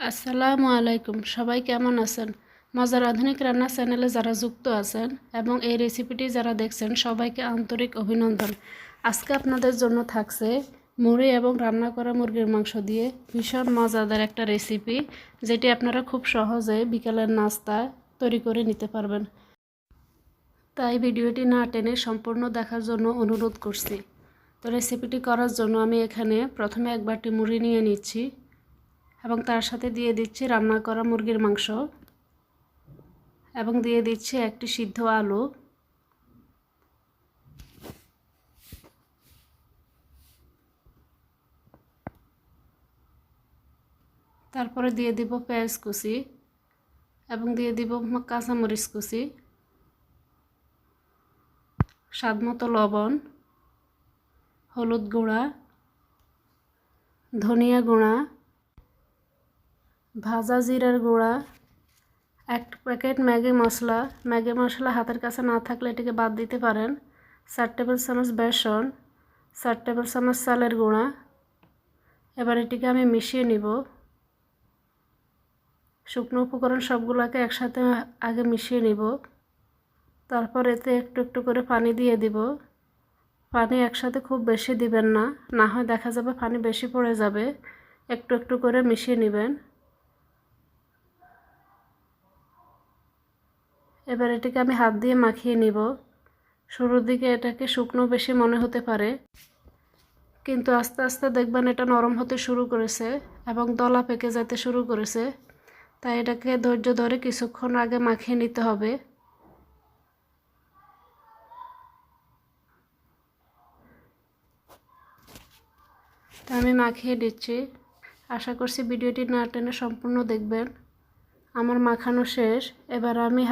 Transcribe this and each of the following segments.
আসসালামু আলাইকুম। সবাই কেমন আছেন? মজার আধুনিক রান্না চ্যানেলে যারা যুক্ত আছেন এবং এই রেসিপিটি যারা দেখছেন, সবাইকে আন্তরিক অভিনন্দন। আজকে আপনাদের জন্য থাকছে মুড়ি এবং রান্না করা মুরগির মাংস দিয়ে ভীষণ মজাদার একটা রেসিপি যেটি আপনারা খুব সহজে বিকালের নাস্তা তৈরি করে নিতে পারবেন। তাই ভিডিওটি না টেনে সম্পূর্ণ দেখার জন্য অনুরোধ করছি। তো রেসিপিটি করার জন্য আমি এখানে প্রথমে এক বাটি মুড়ি নিয়ে নিচ্ছি। এবং তার সাথে দিয়ে দিচ্ছি রান্না করা মুরগির মাংস এবং দিয়ে দিচ্ছি একটি সিদ্ধ আলু। তারপরে দিয়ে দিব পেঁয়াজ কুচি এবং দিয়ে দিব কাঁচামরিচ কুচি স্বাদ মতো লবণ, হলুদ গুঁড়া, ধনিয়া গুঁড়া ভাজা জিরার গুঁড়া, এক প্যাকেট ম্যাগি মশলা। ম্যাগি মশলা হাতের কাছে না থাকলে এটিকে বাদ দিতে পারেন। চার টেবিল চামচ বেসন, চার টেবিল চামচ চালের গুঁড়া। এবার এটিকে আমি মিশিয়ে নিব। শুকনো উপকরণ সবগুলোকে একসাথে আগে মিশিয়ে নিব। তারপর এতে একটু একটু করে পানি দিয়ে দিব। পানি একসাথে খুব বেশি দিবেন না না হয় দেখা যাবে পানি বেশি পড়ে যাবে। একটু একটু করে মিশিয়ে নেবেন। এবার এটাকে আমি হাত দিয়ে মাখিয়ে নিব। শুরুর দিকে এটাকে শুকনো বেশি মনে হতে পারে, কিন্তু আস্তে আস্তে দেখবেন এটা নরম হতে শুরু করেছে এবং দলা পেকে যেতে শুরু করেছে। তাই এটাকে ধৈর্য ধরে কিছুক্ষণ আগে মাখিয়ে নিতে হবে। তা আমি মাখিয়ে দিচ্ছি। আশা করছি ভিডিওটি না টেনে সম্পূর্ণ দেখবেন। আমার মাখানো শেষ। এবার আমি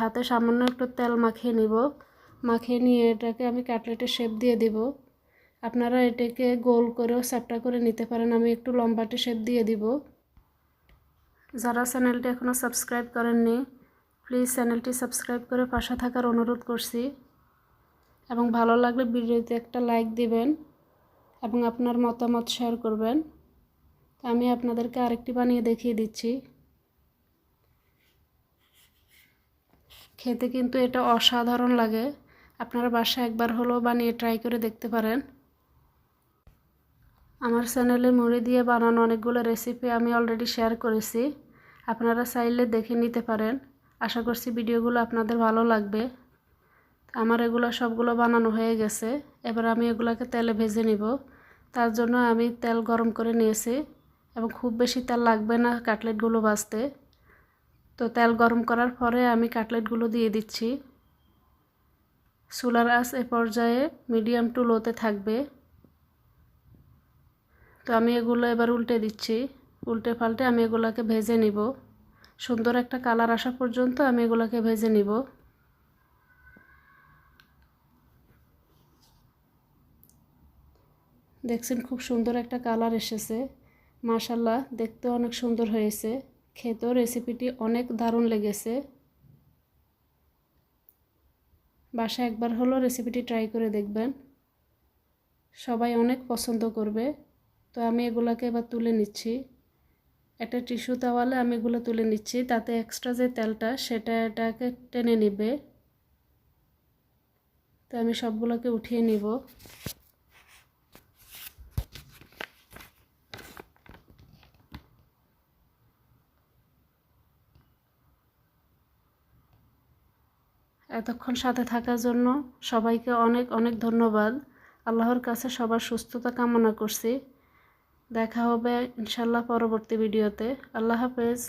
হাতে সামান্য একটু তেল মাখিয়ে নিব। মাখিয়ে নিয়ে এটাকে আমি কাটলেটের শেপ দিয়ে দিব। আপনারা এটাকে গোল করেও চ্যাপটা করে নিতে পারেন। আমি একটু লম্বাটে শেপ দিয়ে দিব। যারা চ্যানেলটি এখনও সাবস্ক্রাইব করেননি প্লিজ চ্যানেলটি সাবস্ক্রাইব করে পাশে থাকার অনুরোধ করছি। এবং ভালো লাগলে ভিডিওতে একটা লাইক দিবেন এবং আপনার মতামত শেয়ার করবেন। আমি আপনাদেরকে আরেকটি বানিয়ে দেখিয়ে দিচ্ছি। খেতে কিন্তু এটা অসাধারণ লাগে। আপনারা বাসায় একবার হলেও বানিয়ে ট্রাই করে দেখতে পারেন। আমার চ্যানেলে মুড়ি দিয়ে বানানো অনেকগুলো রেসিপি আমি অলরেডি শেয়ার করেছি। আপনারা চাইলে দেখে নিতে পারেন। আশা করছি ভিডিওগুলো আপনাদের ভালো লাগবে। আমার এগুলো সবগুলো বানানো হয়ে গেছে। এবার আমি এগুলোকে তেলে ভেজে নিব। তার জন্য আমি তেল গরম করে নিয়েছি এবং খুব বেশি তেল লাগবে না কাটলেটগুলো ভাজতে। তো তেল গরম করার পরে আমি কাটলেটগুলো দিয়ে দিচ্ছি। সোলার আস এ পর্যায়ে মিডিয়াম টু লোতে থাকবে। তো আমি এগুলো এবার উল্টে দিচ্ছি। উল্টে পাল্টে আমি এগুলোকে ভেজে নিব। সুন্দর একটা কালার আসা পর্যন্ত আমি এগুলোকে ভেজে নিব। দেখছেন খুব সুন্দর একটা কালার এসেছে। মাশাল্লাহ দেখতে অনেক সুন্দর হয়েছে। খেতেও রেসিপিটি অনেক দারুণ লেগেছে। বাসা একবার হলো রেসিপিটি ট্রাই করে দেখবেন। সবাই অনেক পছন্দ করবে। তো আমি এগুলাকে এবার তুলে নিচ্ছি। একটা টিস্যু তাওয়ালে আমি এগুলো তুলে নিচ্ছি। তাতে এক্সট্রা যে তেলটা, সেটা এটাকে টেনে নিবে। তো আমি সবগুলোকে উঠিয়ে নিব। এতক্ষণ সাথে থাকার জন্য সবাইকে অনেক অনেক ধন্যবাদ। আল্লাহর কাছে সবার সুস্থতা কামনা করছি। দেখা হবে ইনশাল্লাহ পরবর্তী ভিডিওতে। আল্লাহ হাফেজ।